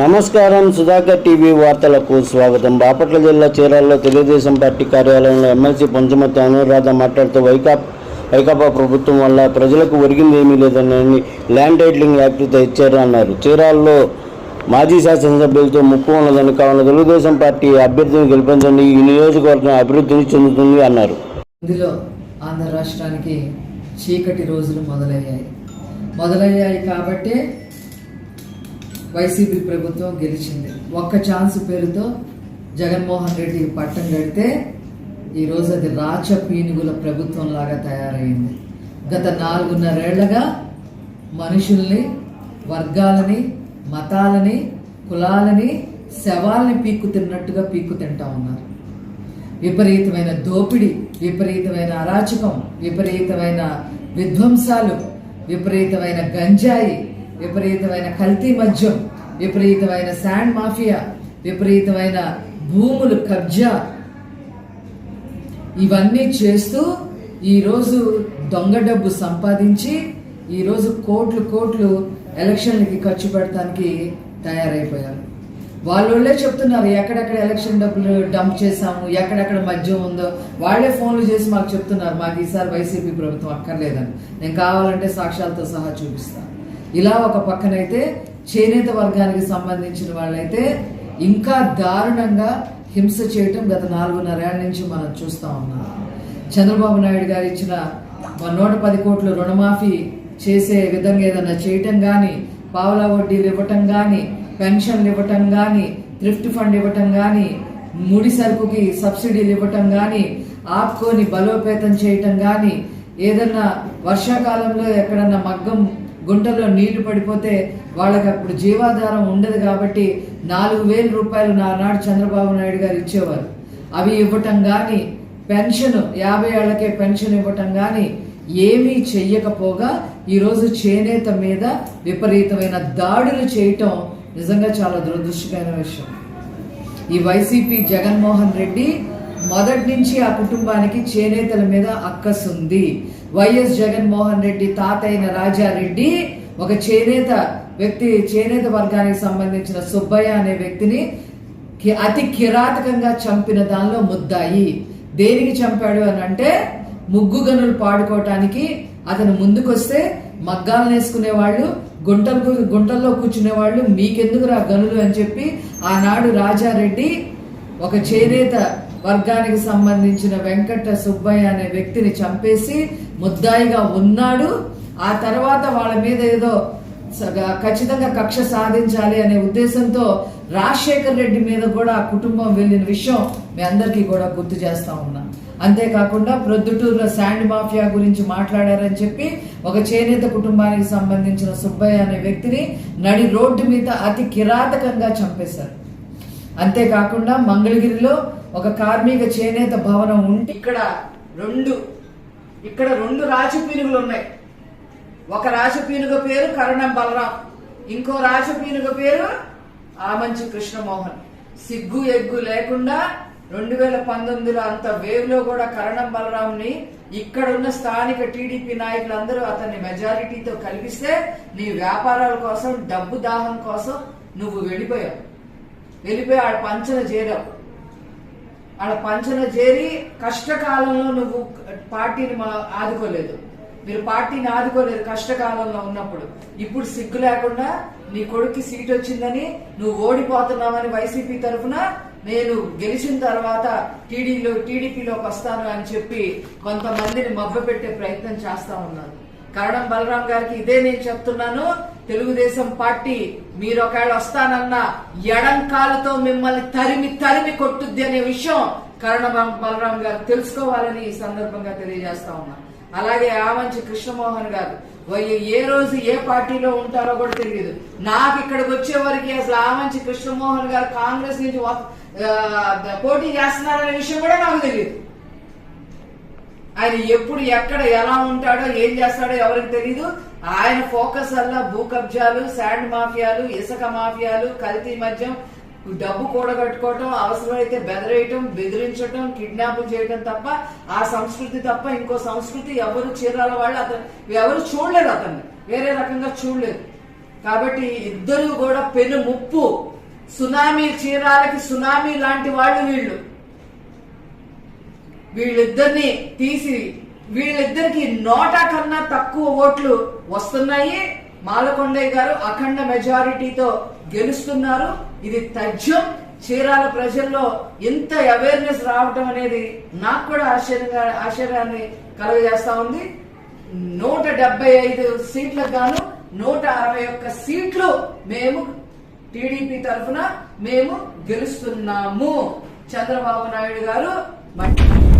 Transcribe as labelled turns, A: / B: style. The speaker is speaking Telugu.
A: నమస్కారం సుధాకర్ టీవీ వార్తలకు స్వాగతం. బాపట్ల జిల్లా చీరాల్లో తెలుగుదేశం పార్టీ కార్యాలయంలో ఎమ్మెల్సీ పంచమతి అనురాధ మాట్లాడుతూ వైకాపా వైకాపా ప్రభుత్వం వల్ల ప్రజలకు ఒరిగింది ఏమీ లేదని ల్యాండ్ టైటిలింగ్ యాక్ట్ తెచ్చారు అన్నారు. చీరాల్లో మాజీ శాసనసభ్యులతో ముప్పు ఉన్నదని కావున తెలుగుదేశం పార్టీ అభ్యర్థిని గెలిపించండి ఈ నియోజకవర్గం అభివృద్ధిని చెందుతుంది అన్నారు.
B: ఇందులో ఆంధ్ర రాష్ట్రానికి చీకటి రోజులు మొదలయ్యాయి. మొదలయ్యాయి కాబట్టి వైసీపీ ప్రభుత్వం గెలిచింది. ఒక్క ఛాన్స్ పేరుతో జగన్మోహన్ రెడ్డి పట్టం కడితే ఈరోజు అది రాచ పీనుగుల ప్రభుత్వం లాగా తయారైంది. గత నాలుగున్నరేళ్ళగా మనుషుల్ని వర్గాలని మతాలని కులాలని శవాల్ని పీక్కు తిన్నట్టుగా పీక్కు తింటా ఉన్నారు. విపరీతమైన దోపిడీ విపరీతమైన అరాచకం విపరీతమైన విధ్వంసాలు విపరీతమైన గంజాయి విపరీతమైన కల్తీ మద్యం విపరీతమైన శాండ్ మాఫియా విపరీతమైన భూములు కబ్జా. ఇవన్నీ చేస్తూ ఈరోజు దొంగ డబ్బు సంపాదించి ఈరోజు కోట్లు కోట్లు ఎలక్షన్లకి ఖర్చు పెడటానికి తయారైపోయారు. వాళ్ళోళ్ళే చెప్తున్నారు ఎక్కడెక్కడ ఎలక్షన్ డబ్బులు డంప్ చేశాము ఎక్కడెక్కడ మద్యం ఉందో. వాళ్ళే ఫోన్లు చేసి మాకు చెప్తున్నారు మాకు ఈసారి వైసీపీ ప్రభుత్వం అక్కర్లేదని. నేను కావాలంటే సాక్ష్యాలతో సహా చూపిస్తాను. ఇలా ఒక పక్కనైతే చేనేత వర్గానికి సంబంధించిన వాళ్ళైతే ఇంకా దారుణంగా హింస చేయటం గత నాలుగున్నరేళ్ళ నుంచి మనం చూస్తా ఉన్నాం. చంద్రబాబు నాయుడు గారు ఇచ్చిన నూట పది కోట్ల రుణమాఫీ చేసే విధంగా ఏదన్నా చేయటం కానీ పావులా వడ్డీలు ఇవ్వటం కానీ పెన్షన్లు ఇవ్వటం కానీ థ్రిఫ్ట్ ఫండ్ ఇవ్వటం కానీ ముడి సరుకుకి సబ్సిడీలు ఇవ్వటం కానీ ఆపుకొని బలోపేతం చేయటం కానీ ఏదన్నా వర్షాకాలంలో ఎక్కడన్నా మగ్గం గుంటలో నీళ్ళు పడిపోతే వాళ్ళకి అప్పుడు జీవాధారం ఉండదు కాబట్టి నాలుగు వేల రూపాయలు నానాడు చంద్రబాబు నాయుడు గారు ఇచ్చేవారు. అవి ఇవ్వటం కానీ పెన్షన్ యాభై ఏళ్ళకే పెన్షన్ ఇవ్వటం కానీ ఏమీ చెయ్యకపోగా ఈరోజు చేనేత మీద విపరీతమైన దాడులు చేయటం నిజంగా చాలా దురదృష్టకరమైన విషయం. ఈ వైసీపీ జగన్మోహన్ రెడ్డి మొదటి నుంచి ఆ కుటుంబానికి చేనేతల మీద అక్కసుంది వైఎస్ జగన్మోహన్ రెడ్డి తాతైన రాజారెడ్డి ఒక చేనేత వ్యక్తి చేనేత వర్గానికి సంబంధించిన సుబ్బయ్య అనే వ్యక్తిని అతి కిరాతకంగా చంపిన దానిలో ముద్దాయి. దేనికి చంపాడు అని అంటే ముగ్గు గనులు పాడుకోవటానికి అతను ముందుకొస్తే మగ్గాలు వేసుకునేవాళ్ళు గుంటలు గుంటల్లో కూర్చునేవాళ్ళు మీకెందుకు మీకెందుకురా గనులు? అని చెప్పి ఆనాడు రాజారెడ్డి ఒక చేనేత వర్గానికి సంబంధించిన వెంకట సుబ్బయ్య అనే వ్యక్తిని చంపేసి ముద్దాయిగా ఉన్నాడు. ఆ తర్వాత వాళ్ళ మీద ఏదో ఖచ్చితంగా కక్ష సాధించాలి అనే ఉద్దేశంతో రాజశేఖర్ రెడ్డి మీద కూడా ఆ కుటుంబం వెళ్ళిన విషయం మీ అందరికీ కూడా గుర్తు చేస్తా ఉన్నా. అంతేకాకుండా ప్రొద్దుటూరులో శాండ్ మాఫియా గురించి మాట్లాడారని చెప్పి ఒక చేనేత కుటుంబానికి సంబంధించిన సుబ్బయ్య అనే వ్యక్తిని నడి రోడ్డు మీద అతి కిరాతకంగా చంపేశారు. అంతేకాకుండా మంగళగిరిలో ఒక కార్మిక చేనేత భవనం ఉంటే ఇక్కడ రెండు ఇక్కడ రెండు రాజపీనుగులు ఉన్నాయి. ఒక రాజపీనుగ పేరు కరణం బలరాం ఇంకో రాజపీనుగ పేరు ఆమంచి కృష్ణమోహన్. సిగ్గు ఎగ్గు లేకుండా రెండు వేల పంతొమ్మిదిలో అంత వేవ్లో కూడా కరణం బలరాంని ఇక్కడున్న స్థానిక టీడీపీ నాయకులందరూ అతన్ని మెజారిటీతో కల్పిస్తే నీ వ్యాపారాల కోసం డబ్బు దాహం కోసం నువ్వు వెళ్ళిపోయావు. వెళ్ళిపోయి ఆడ పంచన చేరావు. ఆడ పంచన చేరి కష్టకాలంలో నువ్వు పార్టీని మా- ఆదుకోలేదు. మీరు పార్టీని ఆదుకోలేదు కష్టకాలంలో ఉన్నప్పుడు. ఇప్పుడు సిగ్గు లేకుండా నీ కొడుక్కి సీట్ వచ్చిందని నువ్వు ఓడిపోతున్నావని వైసీపీ తరఫున నేను గెలిచిన తర్వాత టీడీలో టీడీపీలోకి వస్తాను అని చెప్పి కొంతమందిని మభ్యపెట్టే ప్రయత్నం చేస్తా ఉన్నారు కరణం బలరాం గారికి ఇదే నేను చెప్తున్నాను తెలుగుదేశం పార్టీ మీరు ఒకవేళ వస్తానన్న ఎడంకాలతో మిమ్మల్ని తరిమి తరిమి కొట్టుద్ది అనే విషయం కరణం బలరాం గారు తెలుసుకోవాలని ఈ సందర్భంగా తెలియజేస్తా ఉన్నా. అలాగే ఆమంచి కృష్ణమోహన్ గారు ఏ రోజు ఏ పార్టీలో ఉంటారో కూడా తెలియదు. నాకు ఇక్కడికి వచ్చే వరకు అసలు ఆమంచి కృష్ణమోహన్ గారు కాంగ్రెస్ నుంచి పోటీ చేస్తున్నారనే విషయం కూడా నాకు తెలియదు. ఆయన ఎప్పుడు ఎక్కడ ఎలా ఉంటాడో ఏం చేస్తాడో ఎవరికి తెలియదు ఆయన ఫోకస్ వల్ల భూ కబ్జాలు శాండ్ మాఫియాలు ఇసుక మాఫియాలు కల్తీ మద్యం డబ్బు కూడగట్టుకోవటం అవసరమైతే బెదరేయటం బెదిరించటం కిడ్నాప్ చేయటం తప్ప ఆ సంస్కృతి తప్ప ఇంకో సంస్కృతి ఎవరు చీరాల వాళ్ళు అతను ఎవరు చూడలేదు అతన్ని. వేరే రకంగా చూడలేదు. కాబట్టి ఇద్దరు కూడా పెను ముప్పు. సునామీ చీరాలకి సునామీ లాంటి వాళ్ళు వీళ్ళు. వీళ్ళిద్దరిని తీసి వీళ్ళిద్దరికి నోటా కన్నా తక్కువ ఓట్లు వస్తున్నాయి. మాలకొండయ్య గారు అఖండ మెజారిటీతో గెలుస్తున్నారు. ఇది తథ్యం. చీరాల ప్రజల్లో ఇంత అవేర్నెస్ రావటం అనేది నాకు కూడా ఆశ్చర్యంగా ఆశ్చర్యాన్ని కలుగజేస్తా ఉంది. నూట డెబ్బై ఐదు సీట్లకు గాను నూట అరవై ఒక్క సీట్లు మేము టీడీపీ తరఫున మేము గెలుస్తున్నాము. చంద్రబాబు నాయుడు గారు మ-